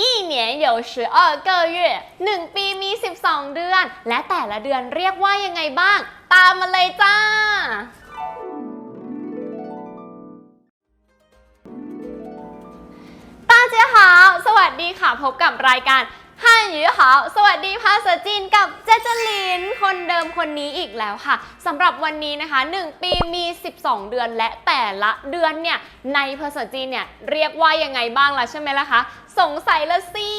อีเหนียหยวเออเกอเย่หนึ่งปีมี 12 เดือน และแต่ละเดือนเรียกว่ายังไงบ้าง ตามมาเลยจ้า ตาเจ้าหาวสวัสดีค่ะ พบกับรายการฮันหยูหาวสวัสดีภาษาจีนกับเจเจลิน คนเดิมคนนี้อีกแล้วค่ะสำหรับวันนี้นะคะ 1 ปีมี 12 เดือนและแต่ละเดือนเนี่ยในภาษาจีนเนี่ยเรียกว่ายังไงบ้างล่ะใช่ไหมล่ะคะ สงสัยละสิ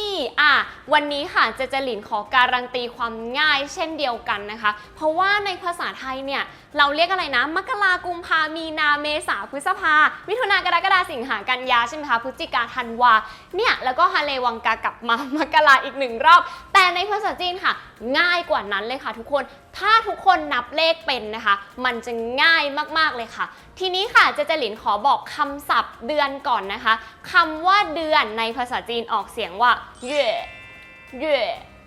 อะวันนี้ค่ะเจเจลินขอการันตีความง่ายเช่นเดียวกันนะคะ เพราะว่าในภาษาไทยเนี่ย เราเรียกอะไรนะ มกรากุมภามีนาเมษาพฤษภา มิถุนากรกฎาสิงหากันยาใช่ไหมคะพฤศจิกาธันวา เนี่ย แล้วก็ฮาเลวังกากลับมามกราอีกหนึ่งรอบ แต่ในภาษาจีนค่ะ ง่ายกว่านั้นเลยค่ะทุกคนถ้าทุกคนนับเลขเป็นนะคะ มันจะง่ายมากๆเลยค่ะ ทีนี้ค่ะเจเจลินขอบอกคำศัพท์เดือนก่อนนะคะคำว่าเดือนในภาษาจีนออกเสียงว่าเย่เย่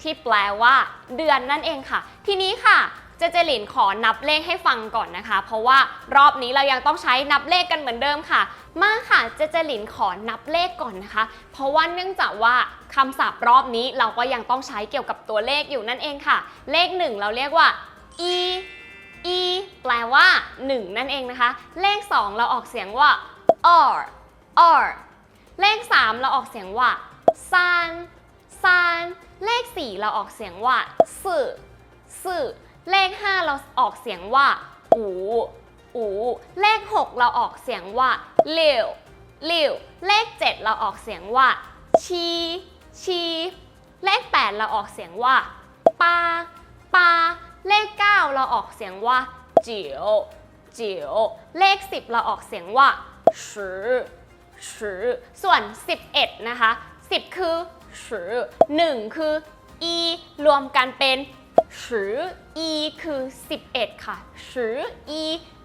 ที่แปลว่า เดือนนั่นเองค่ะ ทีนี้ค่ะเจเจลินขอนับเลขให้ฟังก่อนนะคะ เพราะว่ารอบนี้เรายังต้องใช้นับเลขกันเหมือนเดิมค่ะ มาค่ะเจเจลินขอนับเลขก่อนนะคะ เพราะว่าเนื่องจากว่าคำศัพท์รอบนี้เราก็ยังต้องใช้เกี่ยวกับตัวเลขอยู่นั่นเองค่ะ เลขหนึ่งเราเรียกว่า e e แปลว่า 1 นั่นเองนะคะ เลข 2 เราออกเสียงว่า r r เลข 3 เราออกเสียงว่าซานซานเลข 4 เราออกเสียงว่าสื่อสื่อเลข 5 เราออกเสียงว่าอูอูเลข 6 เราออกเสียงว่าเลียวเลียวเลข 7 เราออกเสียงว่า ชีชีเลข 8 เราออกเสียงว่าปาปาเลข 9 เราออกเสียงว่าเจียวเจียวเลข 10 เราออกเสียงว่าชือ ชือส่วน 11 นะคะ 10 คือชือ1คือ e รวมกันเป็นชือ e คือ 11 ค่ะชือ e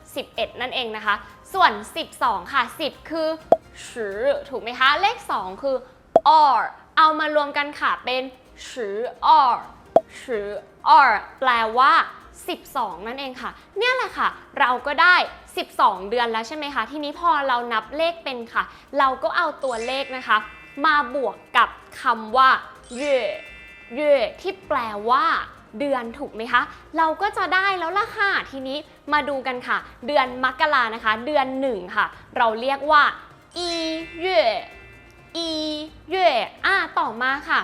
11 นั่นเองนะคะ ส่วน 12 ค่ะ 10 คือชือถูกไหมคะ เลข 2 คือ r เอามารวมกันค่ะเป็นชือ r ชือ r แปลว่า 12 นั่นเองค่ะ เนี่ยแหละค่ะ เราก็ได้ 12 เดือนแล้วใช่ไหมคะ ทีนี้พอเรานับเลขเป็นค่ะ เราก็เอาตัวเลขนะคะ มาบวกกับคำว่าเย่เย่ที่แปลว่าเดือนถูกไหมคะ เราก็จะได้แล้วล่ะค่ะ ทีนี้มาดูกันค่ะ เดือนมกรานะคะ เดือนหนึ่งค่ะ เราเรียกว่าอีเย่อีเย่อะต่อมาค่ะ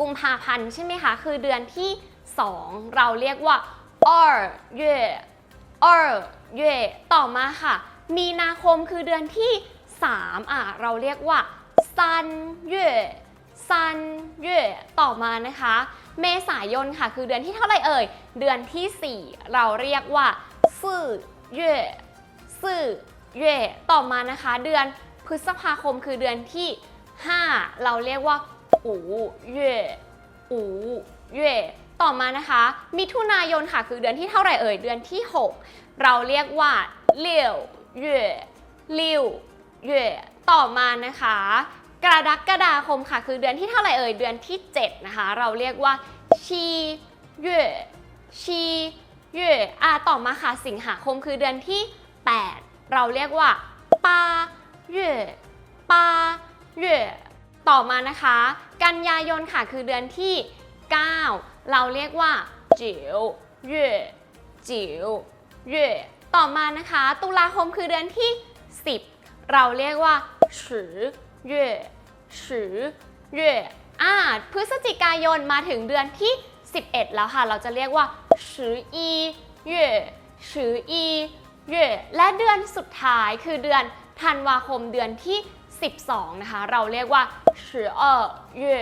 กุมภาพันธ์ใช่ไหมคะ คือเดือนที่ 2 เราเรียกว่าอ二月อเย่ต่อมาค่ะ มีนาคมคือเดือนที่ 3 อะ เราเรียกว่าซันเย่ซันเย่ต่อมานะคะ เมษายนค่ะคือเดือนที่เท่าไหร่เอ่ย เดือนที่ 4 เราเรียกว่าซื่อเย่ซื่เย่ต่อมานะคะ เดือนพฤษภาคมคือเดือนที่ 5 เราเรียกว่าอูเย่อูเย่ ต่อมานะคะ มิถุนายนค่ะคือเดือนที่เท่าไหร่เอ่ย เดือนที่ 6 เราเรียกว่าเลี่ยวเย่เลี่ยวเย่ต่อมานะคะ กรกฎาคมค่ะ คือเดือนที่เท่าไหร่เอ่ย เดือนที่ 7 นะคะ เราเรียกว่าชีเย่ชีเย่อะต่อมาค่ะ สิงหาคมคือเดือนที่ 8 เราเรียกว่าปาเย่ปาเย่ต่อมานะคะ กันยายนค่ะ คือเดือนที่ 9 เราเรียกว่าจิ๋วเย่จิ๋วเย่ต่อมานะคะ ตุลาคมคือเดือนที่ 10 เราเรียกว่าสือเย่สือเย่อ่าพฤศจิกายนมาถึงเดือนที่ 11 แล้วค่ะ เราจะเรียกว่าสืออีเย่สืออีเย่และเดือนสุดท้ายคือเดือนธันวาคมเดือนที่ 12 นะคะ เราเรียกว่า12เย่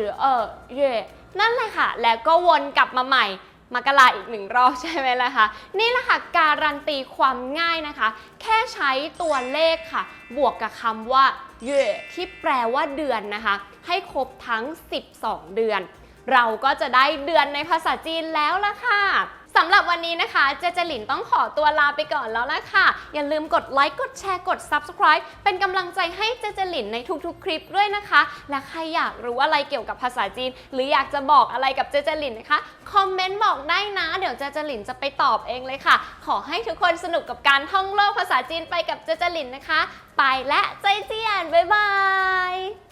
12เย่ นั่นแหละค่ะ แล้วก็วนกลับมาใหม่มกราอีกหนึ่งรอบใช่ไหมล่ะคะนี่แหละค่ะการันตีความง่ายนะคะ แค่ใช้ตัวเลขค่ะ บวกกับคำว่าเย่ที่แปลว่าเดือนนะคะ ให้ครบทั้ง 12 เดือน เราก็จะได้เดือนในภาษาจีนแล้วล่ะค่ะ สำหรับวันนี้นะคะ เจเจลินต้องขอตัวลาไปก่อนแล้วละค่ะ อย่าลืมกดไลค์ กดแชร์ กด Subscribe เป็นกำลังใจให้เจเจลินในทุกๆ คลิปด้วยนะคะ และใครอยากรู้อะไรเกี่ยวกับภาษาจีน หรืออยากจะบอกอะไรกับเจเจลินนะคะ คอมเมนต์บอกได้นะ เดี๋ยวเจเจลินจะไปตอบเองเลยค่ะ ขอให้ทุกคนสนุกกับการท่องโลกภาษาจีนไปกับเจเจลินนะคะ ไปและใจเจียนบ๊ายบาย